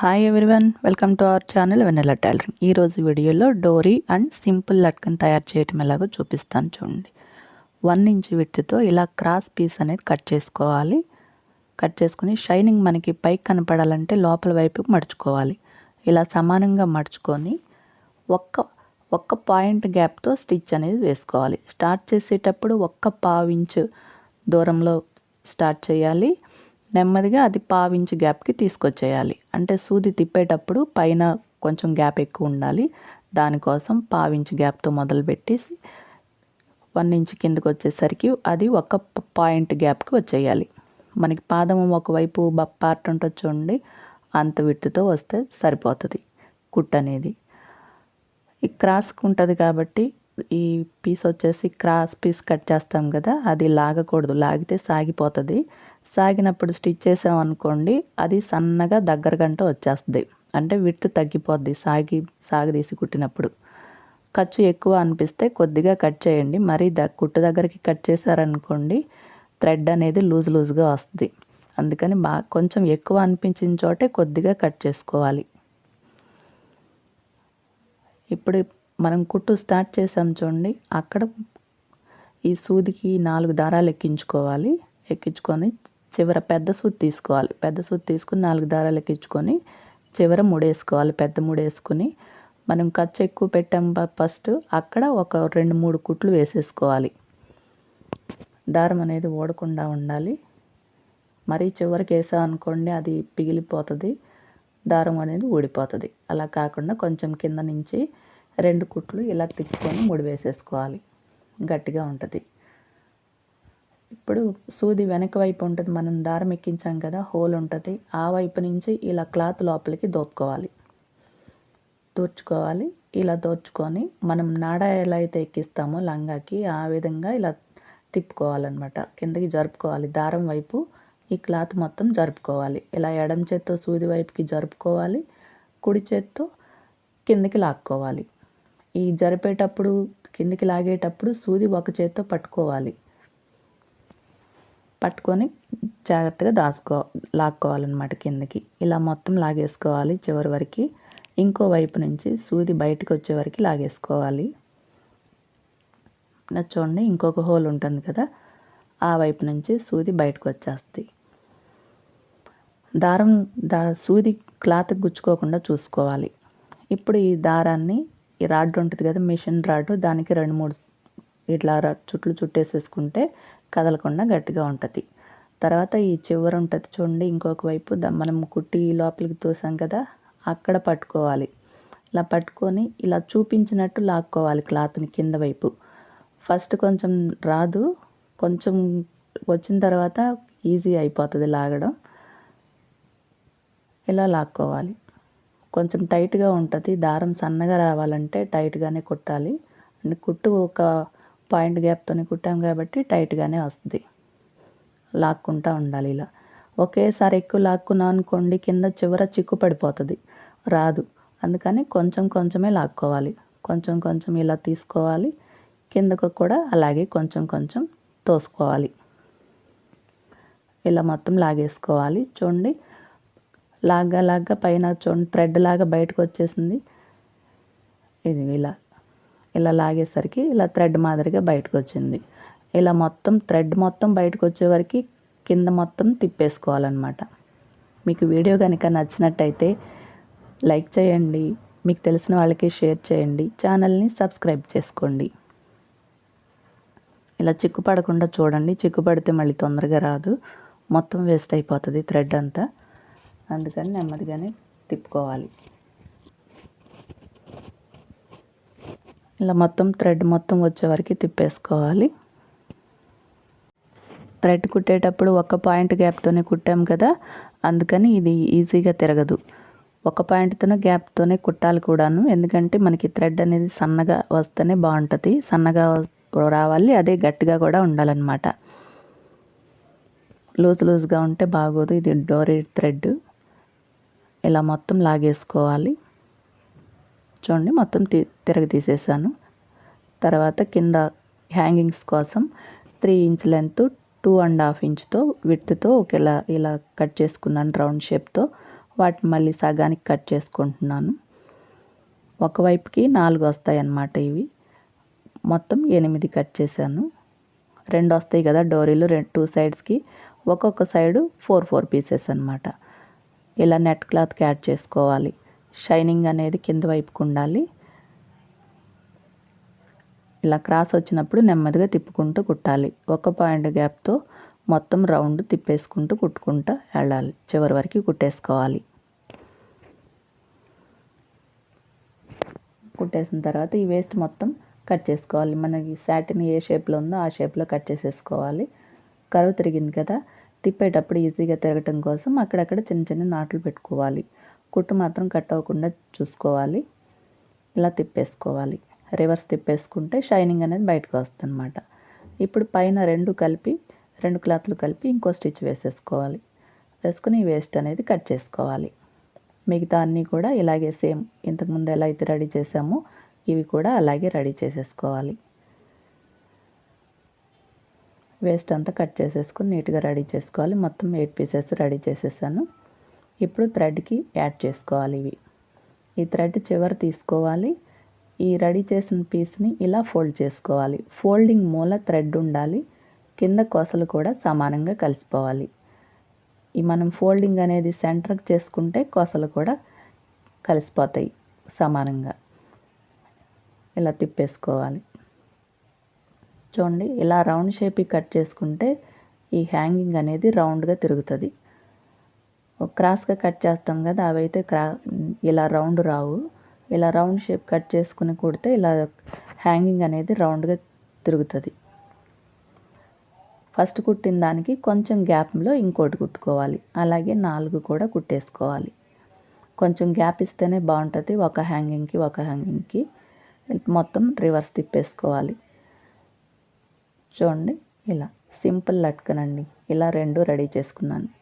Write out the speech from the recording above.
Hi everyone welcome to our channel Vennela tailoring ఈరోజు వీడియోలో డోరీ అండ్ సింపుల్ లట్కన్ తయారు చేయటం ఎలాగో చూపిస్తాను చూడండి. వన్ ఇంచ్ విత్తుతో ఇలా క్రాస్ పీస్ అనేది కట్ చేసుకోవాలి. కట్ చేసుకుని షైనింగ్ మనకి పైకి కనపడాలంటే లోపల వైపు మడుచుకోవాలి. ఇలా సమానంగా మడుచుకొని ఒక్క ఒక్క పాయింట్ గ్యాప్తో స్టిచ్ అనేది వేసుకోవాలి. స్టార్ట్ చేసేటప్పుడు ఒక్క పావు ఇంచు దూరంలో స్టార్ట్ చేయాలి. నెమ్మదిగా అది పావించి గ్యాప్కి తీసుకొచ్చేయాలి. అంటే సూది తిప్పేటప్పుడు పైన కొంచెం గ్యాప్ ఎక్కువ ఉండాలి. దానికోసం పావించి గ్యాప్తో మొదలు పెట్టేసి వన్ ఇంచ్ కిందకి వచ్చేసరికి అది ఒక పాయింట్ గ్యాప్కి వచ్చేయాలి. మనకి పాదం ఒకవైపు పార్ట్ ఉంటుంది చూడండి అంత విట్టుతో వస్తే సరిపోతుంది కుట్ అనేది. ఈ క్రాస్కి ఉంటుంది కాబట్టి ఈ పీస్ వచ్చేసి క్రాస్ పీస్ కట్ చేస్తాం కదా అది లాగకూడదు. లాగితే సాగిపోతుంది. సాగినప్పుడు స్టిచ్ చేసాం అనుకోండి అది సన్నగా దగ్గర గంట వచ్చేస్తుంది. అంటే విడ్త్ తగ్గిపోద్ది సాగి సాగదీసి కుట్టినప్పుడు. ఖర్చు ఎక్కువ అనిపిస్తే కొద్దిగా కట్ చేయండి. మరీ ద కుట్టు దగ్గరికి కట్ చేశారనుకోండి థ్రెడ్ అనేది లూజ్ లూజ్గా వస్తుంది. అందుకని బా కొంచెం ఎక్కువ అనిపించిన చోటే కొద్దిగా కట్ చేసుకోవాలి. ఇప్పుడు మనం కుట్టు స్టార్ట్ చేసాం చూడండి అక్కడ ఈ సూదికి నాలుగు దారాలు ఎక్కించుకోవాలి. ఎక్కించుకొని చివర పెద్ద సూది తీసుకోవాలి. పెద్ద సూది తీసుకుని నాలుగు దారాలకు ఇచ్చుకొని చివర ముడేసుకోవాలి. పెద్ద ముడేసుకుని మనం ఖర్చు ఎక్కువ పెట్టాం ఫస్ట్ అక్కడ ఒక రెండు మూడు కుట్లు వేసేసుకోవాలి. దారం అనేది ఓడకుండా ఉండాలి. మరీ చివరికి వేసామనుకోండి అది పిగిలిపోతుంది. దారం అనేది ఊడిపోతుంది. అలా కాకుండా కొంచెం కింద నుంచి రెండు కుట్లు ఇలా తిప్పుకొని ముడి వేసేసుకోవాలి గట్టిగా ఉంటుంది. ఇప్పుడు సూది వెనక వైపు ఉంటుంది మనం దారం ఎక్కించాం కదా హోల్ ఉంటుంది. ఆ వైపు నుంచి ఇలా క్లాత్ లోపలికి దోపుకోవాలి. దోర్చుకోవాలి. ఇలా దోర్చుకొని మనం నాడ ఎలా అయితే ఎక్కిస్తామో లంగాకి ఆ విధంగా ఇలా తిప్పుకోవాలన్నమాట. కిందకి జరుపుకోవాలి. దారం వైపు ఈ క్లాత్ మొత్తం జరుపుకోవాలి. ఇలా ఎడం చేత్తో సూది వైపుకి జరుపుకోవాలి. కుడి చేత్తో కిందకి లాక్కోవాలి. ఈ జరిపేటప్పుడు కిందికి లాగేటప్పుడు సూది ఒక చేత్తో పట్టుకోవాలి. పట్టుకొని జాగ్రత్తగా దాచుకో లాక్కోవాలన్నమాట కిందకి. ఇలా మొత్తం లాగేసుకోవాలి చివరి వరకు. ఇంకో వైపు నుంచి సూది బయటకు వచ్చే వరకు లాగేసుకోవాలి. చూడండి ఇంకొక హోల్ ఉంటుంది కదా ఆ వైపు నుంచి సూది బయటకు వచ్చేస్తుంది దారం దా సూది క్లాత్ గుచ్చుకోకుండా చూసుకోవాలి. ఇప్పుడు ఈ దారాన్ని ఈ రాడ్ ఉంటుంది కదా మిషన్ రాడ్ దానికి రెండు మూడు ఇట్లా చుట్లు చుట్టేసేసుకుంటే కదలకుండా గట్టిగా ఉంటుంది. తర్వాత ఈ చివర ఉంటుంది చూడండి ఇంకొక వైపు మనం కుట్టి లోపలికి తోసాం కదా అక్కడ పట్టుకోవాలి. ఇలా పట్టుకొని ఇలా చూపించినట్టు లాక్కోవాలి క్లాత్ని కింద వైపు. ఫస్ట్ కొంచెం రాదు కొంచెం వచ్చిన తర్వాత ఈజీ అయిపోతుంది లాగడం. ఇలా లాక్కోవాలి. కొంచెం టైట్గా ఉంటుంది దారం సన్నగా రావాలంటే టైట్గానే కుట్టాలి. అండ్ కుట్టు ఒక పాయింట్ గ్యాప్తోనే కుట్టాం కాబట్టి టైట్గానే వస్తుంది. లాక్కుంటూ ఉండాలి ఇలా. ఒకేసారి ఎక్కువ లాక్కున్నాం అనుకోండి కింద చివర చిక్కు పడిపోతుంది. రాదు. అందుకని కొంచెం కొంచెమే లాక్కోవాలి. కొంచెం కొంచెం ఇలా తీసుకోవాలి. కిందకు కూడా అలాగే కొంచెం కొంచెం తోసుకోవాలి. ఇలా మొత్తం లాగేసుకోవాలి. చూడండి. లాగ్గా లాగ్గా పైన చూడండి. థ్రెడ్ లాగా బయటకు వచ్చేసింది. ఇది ఇలా ఇలా లాగేసరికి ఇలా థ్రెడ్ మాదిరిగా బయటకు వచ్చింది ఇలా మొత్తం థ్రెడ్ మొత్తం బయటకు వచ్చేవరకు కింద మొత్తం తిప్పేసుకోవాలన్నమాట. మీకు వీడియో కనుక నచ్చినట్టయితే లైక్ చేయండి మీకు తెలిసిన వాళ్ళకి షేర్ చేయండి ఛానల్ని సబ్స్క్రైబ్ చేసుకోండి. ఇలా చిక్కు పడకుండా చూడండి చిక్కు పడితే మళ్ళీ తొందరగా రాదు. మొత్తం వేస్ట్ అయిపోతుంది థ్రెడ్ అంతా. అందుకని నెమ్మదిగానే తిప్పుకోవాలి. ఇలా మొత్తం థ్రెడ్ మొత్తం వచ్చే వరకు తిప్పేసుకోవాలి. థ్రెడ్ కుట్టేటప్పుడు ఒక పాయింట్ గ్యాప్తోనే కుట్టాం కదా అందుకని ఇది ఈజీగా తిరగదు. ఒక పాయింట్తోనే గ్యాప్తోనే కుట్టాలి కూడాను ఎందుకంటే మనకి థ్రెడ్ అనేది సన్నగా వస్తేనే బాగుంటుంది. సన్నగా రావాలి అదే గట్టిగా కూడా ఉండాలన్నమాట. లూజ్ లూజ్గా ఉంటే బాగోదు ఇది డోరీ థ్రెడ్ ఇలా మొత్తం లాగేసుకోవాలి. చూడండి మొత్తం తి తిరగ తీసేసాను తర్వాత కింద హ్యాంగింగ్స్ కోసం three inch length two and half ఇంచ్తో విత్తో ఒకేలా ఇలా కట్ చేసుకున్నాను రౌండ్ షేప్తో. వాటిని మళ్ళీ సగానికి కట్ చేసుకుంటున్నాను. ఒకవైపుకి నాలుగు వస్తాయి అన్నమాట ఇవి. మొత్తం ఎనిమిది కట్ చేశాను. రెండు వస్తాయి కదా డోరీలు రెండు టూ సైడ్స్కి. ఒక్కొక్క సైడు ఫోర్ ఫోర్ పీసెస్ అనమాట ఇలా నెట్ క్లాత్కి యాడ్ చేసుకోవాలి. షైనింగ్ అనేది కింద వైపుకు ఉండాలి. ఇలా క్రాస్ వచ్చినప్పుడు నెమ్మదిగా తిప్పుకుంటూ కుట్టాలి. ఒక పాయింట్ గ్యాప్తో మొత్తం రౌండ్ తిప్పేసుకుంటూ కుట్టుకుంటూ వెళ్ళాలి. చివరి వరకు కుట్టేసుకోవాలి. కుట్టేసిన తర్వాత ఈ వేస్ట్ మొత్తం కట్ చేసుకోవాలి. మనకి శాటిన్ ఏ షేప్లో ఉందో ఆ షేప్లో కట్ చేసేసుకోవాలి. కరువు తిరిగింది కదా? తిప్పేటప్పుడు ఈజీగా తిరగటం కోసం అక్కడక్కడ చిన్న చిన్న నాట్లు పెట్టుకోవాలి. కుట్టు మాత్రం కట్ అవ్వకుండా చూసుకోవాలి. ఇలా తిప్పేసుకోవాలి. రివర్స్ తిప్పేసుకుంటే షైనింగ్ అనేది బయటకు వస్తుందన్నమాట. ఇప్పుడు పైన రెండు కలిపి రెండు క్లాత్లు కలిపి ఇంకో స్టిచ్ వేసేసుకోవాలి. వేసుకుని వేస్ట్ అనేది కట్ చేసుకోవాలి. మిగతా అన్నీ కూడా ఇలాగే సేమ్. ఇంతకుముందు ఎలా అయితే రెడీ చేసామో ఇవి కూడా అలాగే రెడీ చేసేసుకోవాలి. వేస్ట్ అంతా కట్ చేసేసుకుని నీట్గా రెడీ చేసుకోవాలి. మొత్తం ఎయిట్ పీసెస్ రెడీ చేసేసాను. ఇప్పుడు థ్రెడ్కి యాడ్ చేసుకోవాలి ఇవి. ఈ థ్రెడ్ చివరి తీసుకోవాలి. ఈ రెడీ చేసిన పీస్ని ఇలా ఫోల్డ్ చేసుకోవాలి. ఫోల్డింగ్ మూల థ్రెడ్ ఉండాలి. కింద కొసలు కూడా సమానంగా కలిసిపోవాలి. ఈ మనం ఫోల్డింగ్ అనేది సెంటర్కి చేసుకుంటే కొసలు కూడా కలిసిపోతాయి సమానంగా. ఇలా తిప్పేసుకోవాలి. చూడండి ఇలా రౌండ్ షేప్ కట్ చేసుకుంటే ఈ హ్యాంగింగ్ అనేది రౌండ్గా తిరుగుతుంది. క్రాస్గా కట్ చేస్తాం కదా అవైతే క్రా ఇలా రౌండ్ రావు. ఇలా రౌండ్ షేప్ కట్ చేసుకుని కుడితే ఇలా హ్యాంగింగ్ అనేది రౌండ్గా తిరుగుతుంది. ఫస్ట్ కుట్టిన దానికి కొంచెం గ్యాప్లో ఇంకోటి కుట్టుకోవాలి. అలాగే నాలుగు కూడా కుట్టేసుకోవాలి. కొంచెం గ్యాప్ ఇస్తేనే బాగుంటుంది ఒక హ్యాంగింగ్కి ఒక హ్యాంగింగ్కి మొత్తం రివర్స్ తిప్పేసుకోవాలి. చూడండి ఇలా సింపుల్ లట్కనండి. ఇలా రెండు రెడీ చేసుకున్నాను.